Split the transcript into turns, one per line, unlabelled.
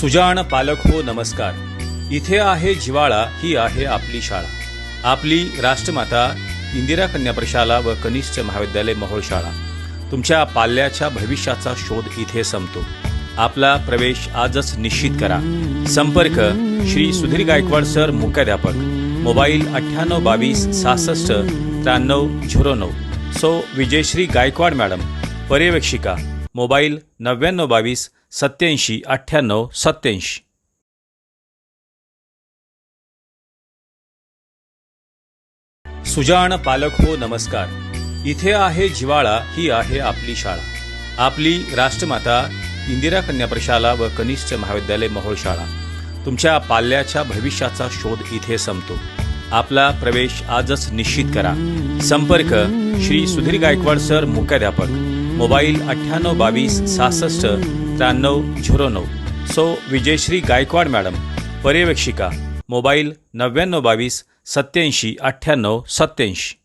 सुजाण पालक हो नमस्कार. इथे आहे जिवाळा ही आहे आपली शाळा. आपली राष्ट्रमाता इंदिरा कन्या प्रशाला व कनिष्ठ महाविद्यालय महोळ शाळा. तुमच्या पाल्याच्या भविष्याचा शोध इथे संपतो. आपला प्रवेश आजच निश्चित करा. संपर्क श्री सुधीर गायकवाड सर मुख्याध्यापक. मोबाईल अठ्ठ्याण्णव बावीस सहासष्ट त्र्याण्णव झिरो नऊ. सो विजयश्री गायकवाड मॅडम पर्यवेक्षिका. मोबाईल नव्याण्णव बावीस सत्याऐंशी अठ्ठ्याण्णव सत्याऐंशी. सुजाण पालक हो नमस्कार. इथे आहे जिवाळा ही आहे आपली शाळा. आपली राष्ट्रमाता इंदिरा कन्या प्रशाला व कनिष्ठ महाविद्यालय महोळ शाळा. तुमच्या पाल्याच्या भविष्याचा शोध इथे संपतो. आपला प्रवेश आजच निश्चित करा. संपर्क श्री सुधीर गायकवाड सर मुख्याध्यापक. मोबाईल अठ्ठ्याण्णव बावीस सहासष्ट त्र्याण्णव झिरो नऊ. सो विजयश्री गायकवाड मॅडम पर्यवेक्षिका मोबाईल नव्याण्णव बावीस सत्याऐंशी अठ्ठ्याण्णव सत्याऐंशी